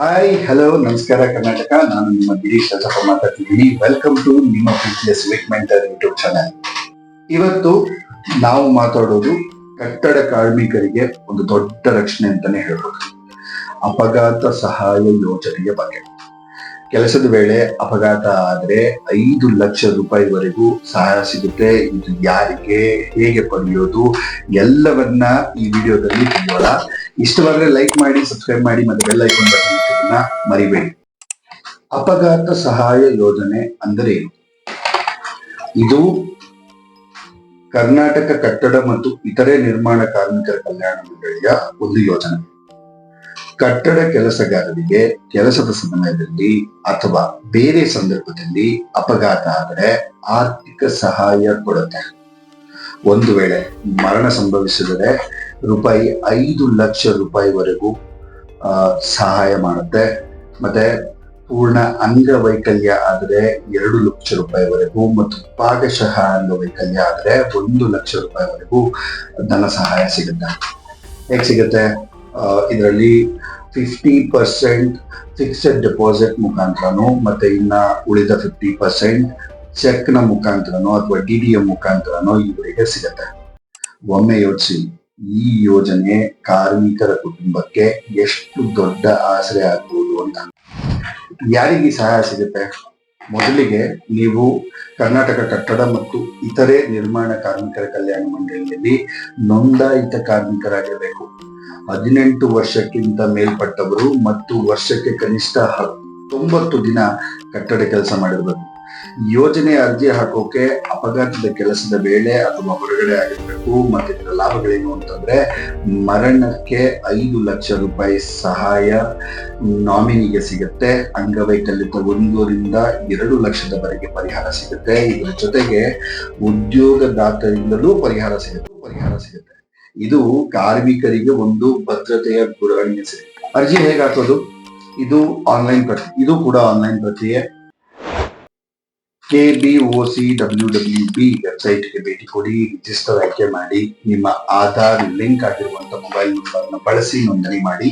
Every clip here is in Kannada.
ಹಾಯ್ ಹಲೋ ನಮಸ್ಕಾರ ಕರ್ನಾಟಕ. ನಾನು ನಿಮ್ಮ ಗಿರೀಶ್ ರಾಜಪ್ಪ ಮಾತಾಡ್ತಿದ್ದೀನಿ ವೆಲ್ಕಮ್ ಟು ನಿಮ್ಮ business week mentor YouTube channel ಇವತ್ತು ನಾವು ಮಾತಾಡೋದು ಕಟ್ಟಡ ಕಾರ್ಮಿಕರಿಗೆ ಒಂದು ದೊಡ್ಡ ರಕ್ಷಣೆ ಅಂತಾನೆ ಹೇಳ್ಬೋದು. ಅಪಘಾತ ಸಹಾಯ ಯೋಜನೆಯ ಬಗ್ಗೆ. ಕೆಲಸದ ವೇಳೆ ಅಪಘಾತ ಆದ್ರೆ ಐದು ಲಕ್ಷ ರೂಪಾಯಿವರೆಗೂ ಸಹಾಯ ಸಿಗುತ್ತೆ. ಇದು ಯಾರಿಗೆ, ಹೇಗೆ ಪಡೆಯೋದು, ಎಲ್ಲವನ್ನ ಈ ವಿಡಿಯೋದಲ್ಲಿ ತಿಳಿಯೋಣ. ಇಷ್ಟವಾದ್ರೆ ಲೈಕ್ ಮಾಡಿ ಸಬ್ಸ್ಕ್ರೈಬ್ ಮಾಡಿ, ಮತ್ತೆ ಬೆಲ್ ಐಕಾನ್ ಬಟನ್ ಒತ್ತೋದನ್ನ ಮರಿಬೇಡಿ. ಅಪಘಾತ ಸಹಾಯ ಯೋಜನೆ ಅಂದರೆ? ಇದು ಕರ್ನಾಟಕ ಕಟ್ಟಡ ಮತ್ತು ಇತರೆ ನಿರ್ಮಾಣ ಕಾರ್ಮಿಕರ ಕಲ್ಯಾಣ ಮಂಡಳಿಯ ಒಂದು ಯೋಜನೆ. ಕಟ್ಟಡ ಕೆಲಸಗಾರರಿಗೆ ಕೆಲಸದ ಸಮಯದಲ್ಲಿ ಅಥವಾ ಬೇರೆ ಸಂದರ್ಭದಲ್ಲಿ ಅಪಘಾತ ಆದರೆ ಆರ್ಥಿಕ ಸಹಾಯ ಕೊಡುತ್ತೆ. ಒಂದು ವೇಳೆ ಮರಣ ಸಂಭವಿಸಿದರೆ ರೂಪಾಯಿ ಐದು ಲಕ್ಷ ರೂಪಾಯಿವರೆಗೂ ಸಹಾಯ ಮಾಡುತ್ತೆ. ಮತ್ತೆ ಪೂರ್ಣ ಅಂಗವೈಕಲ್ಯ ಆದರೆ ಎರಡು ಲಕ್ಷ ರೂಪಾಯಿವರೆಗೂ ಮತ್ತು ಭಾಗಶಃ ಅಂಗವೈಕಲ್ಯ ಆದರೆ ಒಂದು ಲಕ್ಷ ರೂಪಾಯಿವರೆಗೂ ಧನ ಸಹಾಯ ಸಿಗುತ್ತೆ. ಹೇಗೆ ಸಿಗುತ್ತೆ? ಇದರಲ್ಲಿ ಫಿಫ್ಟಿ ಪರ್ಸೆಂಟ್ ಫಿಕ್ಸೆಡ್ ಡೆಪಾಸಿಟ್ ಮುಖಾಂತರನೂ ಮತ್ತೆ ಇನ್ನ ಉಳಿದ ಫಿಫ್ಟಿ ಪರ್ಸೆಂಟ್ ಚೆಕ್ನ ಮುಖಾಂತರನೋ ಅಥವಾ ಡಿ ಡಿ ಎಂ ಮುಖಾಂತರನೋ ಇವರಿಗೆ ಸಿಗುತ್ತೆ. ಒಮ್ಮೆ ಯೋಚಿಸಿ. ಈ ಯೋಜನೆ ಕಾರ್ಮಿಕರ ಕುಟುಂಬಕ್ಕೆ ಎಷ್ಟು ದೊಡ್ಡ ಆಸರೆ ಆಗ್ಬೋದು ಅಂತ. ಯಾರಿಗೆ ಸಹಾಯ ಸಿಗುತ್ತೆ? ಮೊದಲಿಗೆ ನೀವು ಕರ್ನಾಟಕ ಕಟ್ಟಡ ಮತ್ತು ಇತರೆ ನಿರ್ಮಾಣ ಕಾರ್ಮಿಕರ ಕಲ್ಯಾಣ ಮಂಡಳಿಯಲ್ಲಿ ನೋಂದಾಯಿತ ಕಾರ್ಮಿಕರಾಗಿರಬೇಕು. ಹದಿನೆಂಟು ವರ್ಷಕ್ಕಿಂತ ಮೇಲ್ಪಟ್ಟವರು ಮತ್ತು ವರ್ಷಕ್ಕೆ ಕನಿಷ್ಠ ಹತ್ತೊಂಬತ್ತು ದಿನ ಕಟ್ಟಡ ಕೆಲಸ ಮಾಡಿರ್ಬೇಕು. ಯೋಜನೆ ಅರ್ಜಿ ಹಾಕೋಕೆ ಅಪಘಾತದ ಕೆಲಸದ ವೇಳೆ ಅಥವಾ ಹೊರಗಡೆ ಆಗಿರ್ಬೇಕು ಮತ್ತೆ ಇದರ ಲಾಭಗಳೇನು ಅಂತಂದ್ರೆ ಮರಣಕ್ಕೆ ಐದು ಲಕ್ಷ ರೂಪಾಯಿ ಸಹಾಯ ನಾಮಿನಿಗೆ ಸಿಗುತ್ತೆ. ಅಂಗವೈಕಲ್ಯದ ಒಂದೂರಿಂದ ಎರಡು ಲಕ್ಷದವರೆಗೆ ಪರಿಹಾರ ಸಿಗುತ್ತೆ. ಇದರ ಜೊತೆಗೆ ಉದ್ಯೋಗದಾತರಿಂದಲೂ ಪರಿಹಾರ ಸಿಗುತ್ತೆ. ಪರಿಹಾರ ಸಿಗುತ್ತೆ. ಇದು ಕಾರ್ಮಿಕರಿಗೆ ಒಂದು ಭದ್ರತೆಯ ಗುರಾಣಿಗೆ ಸಿಗುತ್ತೆ. ಅರ್ಜಿ ಹೇಗೆ ಹಾಕೋದು ಇದು ಆನ್ಲೈನ್ ಪ್ರಕ್ರಿಯೆ ಇದು ಕೂಡ ಆನ್ಲೈನ್ ಪ್ರಕ್ರಿಯೆ ಕೆ ವೆಬ್ಸೈಟ್ಗೆ ಬಿ ವೆಬ್ಸೈಟ್ಗೆ ಭೇಟಿ ಕೊಡಿ. ರಿಜಿಸ್ಟರ್ ಆಯ್ಕೆ ಮಾಡಿ. ನಿಮ್ಮ ಆಧಾರ್ ಲಿಂಕ್ ಆಗಿರುವಂತಹ ಮೊಬೈಲ್ ನಂಬರ್ನ ಬಳಸಿ ನೋಂದಣಿ ಮಾಡಿ.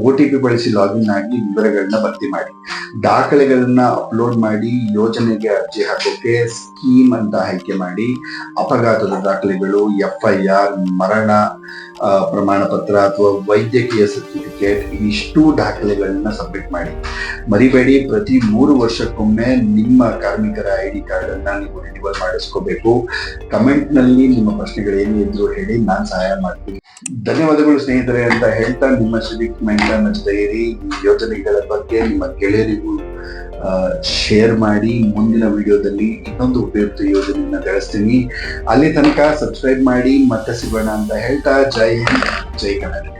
ಒ ಟಿ ಪಿ ಬಳಸಿ ಲಾಗಿನ್ ಆಗಿ ವಿವರಗಳನ್ನ ಭರ್ತಿ ಮಾಡಿ. ದಾಖಲೆಗಳನ್ನ ಅಪ್ಲೋಡ್ ಮಾಡಿ. ಯೋಜನೆಗೆ ಅರ್ಜಿ ಹಾಕೋಕೆ ಸ್ಕೀಮ್ ಅಂತ ಆಯ್ಕೆ ಮಾಡಿ. ಅಪಘಾತದ ದಾಖಲೆಗಳು ಎಫ್ ಮರಣ ಪ್ರಮಾಣ ಪತ್ರ ಅಥವಾ ವೈದ್ಯಕೀಯ ಸರ್ಟಿಫಿಕೇಟ್ ಇಷ್ಟು ದಾಖಲೆಗಳನ್ನ ಸಬ್ಮಿಟ್ ಮಾಡಿ. ಮರಿಬೇಡಿ, ಪ್ರತಿ ಮೂರು ವರ್ಷಕ್ಕೊಮ್ಮೆ ನಿಮ್ಮ ಕಾರ್ಮಿಕರ ಐ ಡಿ ಕಾರ್ಡ್ ಅನ್ನ ನೀವು ರಿನಿವಲ್ ಮಾಡಿಸ್ಕೋಬೇಕು. ಕಮೆಂಟ್ನಲ್ಲಿ ನಿಮ್ಮ ಪ್ರಶ್ನೆಗಳೇನು ಇದ್ರು ಹೇಳಿ, ನಾನು ಸಹಾಯ ಮಾಡ್ತೀನಿ. ಧನ್ಯವಾದಗಳು ಸ್ನೇಹಿತರೆ ಅಂತ ಹೇಳ್ತಾ ನಿಮ್ಮ ಸಿವಿಕ್ ಮೈಂಡ್ ಜೊತೆ ಇರಿ. ಈ ಯೋಜನೆಗಳ ಬಗ್ಗೆ ನಿಮ್ಮ ಗೆಳೆಯರಿಗೂ ಶೇರ್ ಮಾಡಿ ಮುಂದಿನ ವಿಡಿಯೋದಲ್ಲಿ ಇನ್ನೊಂದು ಉಪಯುಕ್ತ ಯೋಜನೆಯನ್ನ ತಿಳಿಸ್ತೀನಿ ಅಲ್ಲಿ ತನಕ ಸಬ್ಸ್ಕ್ರೈಬ್ ಮಾಡಿ ಮತ್ತೆ ಸಿಗೋಣ ಅಂತ ಹೇಳ್ತಾ, ಜೈ ಜೈ ಕರ್ನಾಟಕ.